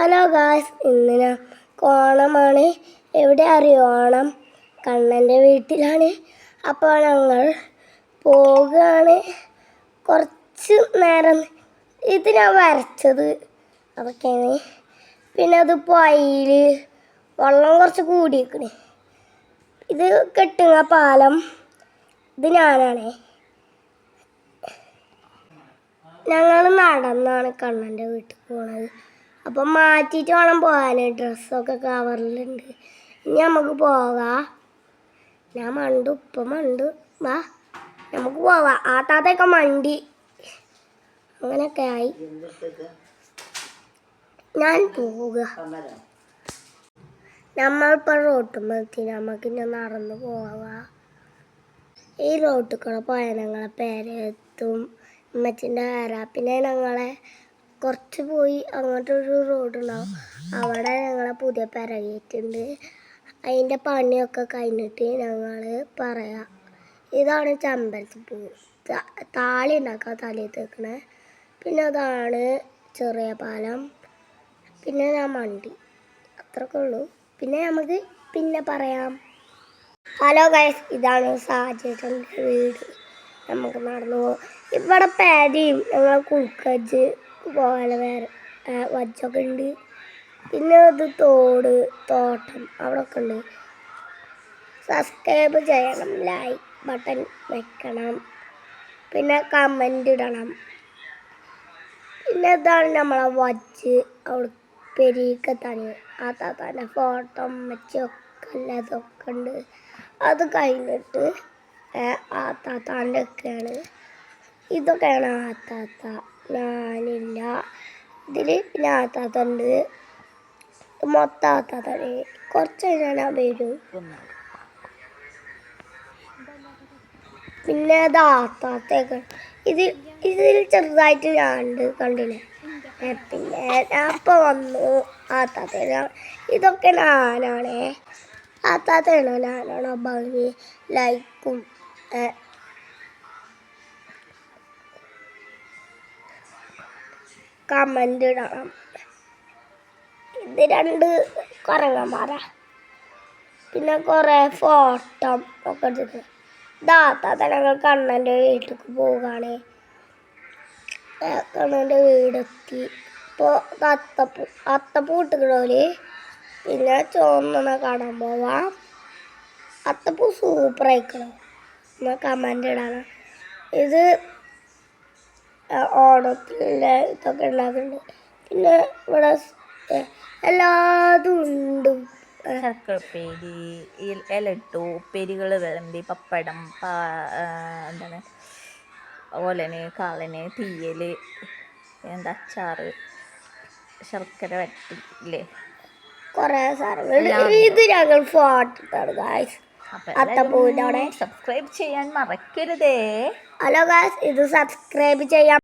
Hello guys ഇന്ന് ഞാൻ ഓണമാണ് എവിടെ അറിയോ ഓണം കണ്ണന്റെ വീട്ടിലാണ്. അപ്പോൾ ഞങ്ങൾ പോവുകയാണ്. കുറച്ച് നേരം ഇത് ഞാൻ വരച്ചത്. അതൊക്കെയാണ്. പിന്നെ അത് പുഴയിൽ വെള്ളം കുറച്ച് കൂടിയേക്കണ്. ഇത് കെട്ടുന്ന പാലം ഇത് ഞാനാണേ. ഞങ്ങൾ നടന്നാണ് കണ്ണന്റെ വീട്ടിൽ പോണത്. അപ്പം മാറ്റിയിട്ട് വേണം പോകാൻ ഡ്രസ്സൊക്കെ കവറിലുണ്ട്. ഇനി നമുക്ക് പോകാം. ഞാൻ മണ്ടു ഉപ്പ മണ്ടു. വാ നമുക്ക് പോവാം ആ താത്തയൊക്കെ മണ്ടി. അങ്ങനെയൊക്കെ ആയി. ഞാൻ പോവുക. നമ്മളിപ്പോൾ റോട്ടുമ്പത്തി നമുക്ക് ഇനി നടന്നു പോവാ. ഈ റോട്ടിൽ കൂടെ പോയാൽ ഞങ്ങളെ പേരെത്തും. ഉമ്മച്ചിന്റെ പേര. പിന്നെ ഞങ്ങളെ കുറച്ച് പോയി അങ്ങോട്ടൊരു റോഡുണ്ടാവും. അവിടെ ഞങ്ങളെ പുതിയ പെര കയറ്റുണ്ട് അതിന്റെ പണിയൊക്കെ കഴിഞ്ഞിട്ട് ഞങ്ങൾ പറയാം ഇതാണ് ചമ്പരത്തി പൂ. താളി ഉണ്ടാക്കുക തലയിൽ തേക്കണേ. പിന്നെ അതാണ് ചെറിയ പാലം. പിന്നെ ഞാൻ മണ്ടി. അത്രക്കെ ഉള്ളൂ. പിന്നെ നമുക്ക് പിന്നെ പറയാം. ഹലോ ഗൈസ് ഇതാണ് സാഹചര്യത്തിന്റെ വീട്. നമുക്ക് നടന്നു ഇവിടെ പേരയും ഞങ്ങൾ കുക്കജ് പോലെ വേറെ വജ്ജൊക്കെ ഉണ്ട്. പിന്നെ അത് തോട് തോട്ടം അവിടെ ഒക്കെ ഉണ്ട്. സബ്സ്ക്രൈബ് ചെയ്യണം ലൈക്ക് ബട്ടൺ വെക്കണം. പിന്നെ കമന്റ് ഇടണം. പിന്നെ ഇതാണ് നമ്മളെ വജ്ജ് അവിടെ പെരീക്കത്താണ് ആ താത്താന്റെ ഫോട്ടോ മെച്ചൊക്കെ അതൊക്കെ ഉണ്ട്. അത് കഴിഞ്ഞിട്ട് ആ താത്താന്റെ ഒക്കെയാണ് ഇതൊക്കെയാണ് ആ താത്ത. ഞാനില്ല ഇതിൽ പിന്നെ ആത്താത്തുണ്ട്. ഉണ്ട് മൊത്തം ആ താത്താണ് കുറച്ച് കഴിഞ്ഞാൽ ഞാൻ വരും. പിന്നെ അത് ആത്താത്തേക്ക്. ഇത് ഇതിൽ ചെറുതായിട്ട് ഞാനുണ്ട് കണ്ടില്ലേ? ഏ, പിന്നെ ഞാൻ ഇപ്പൊ വന്നു. ആത്താത്ത ഇതൊക്കെ ഞാനാണേ. ആത്താത്തയാണോ ഞാനാണോ ഭംഗി? ലൈക്കും കമന്റ് ഇടണം. ഇത് രണ്ട് കുറങ്ങന്മാരാ പിന്നെ കുറേ ഫോട്ടോ ഒക്കെ എടുത്തിട്ട് ദാത്താത്ത ഞങ്ങൾ കണ്ണന്റെ വീട്ടിലേക്ക് പോവുകയാണ്. കണ്ണന്റെ വീടെത്തി. ഇപ്പോൾ അത്തപ്പൂ അത്തപ്പൂ ഇട്ടുകളോൽ പിന്നെ ചുവന്ന കാണാൻ പോവാം. അത്തപ്പൂ സൂപ്പർ ആയിക്കണം? എന്നാൽ കമന്റ് ഇടാനാണ് ഇത് ആ, ഇതൊക്കെ ഉണ്ടാക്കുന്നുണ്ട്. പിന്നെ ഇവിടെ എല്ലാതും ഉണ്ട്. ശർക്കരപ്പേരി ഇലട്ടു ഉപ്പേരികൾ വിളമ്പി പപ്പടം പാ എന്താണ് ഓലന് കാളന് തീയൽ എന്താ അച്ചാറ് ശർക്കര വരട്ടില്ലേ കുറേ സാധനങ്ങൾ ഇത് ഞങ്ങൾ ഫോട്ടോ ഗായ്സ് അത്തപ്പൂവിന്റെ അവിടെ. സബ്സ്ക്രൈബ് ചെയ്യാൻ മറക്കരുതേ. ഹലോ ഗായ്സ് ഇത് സബ്സ്ക്രൈബ് ചെയ്യാം.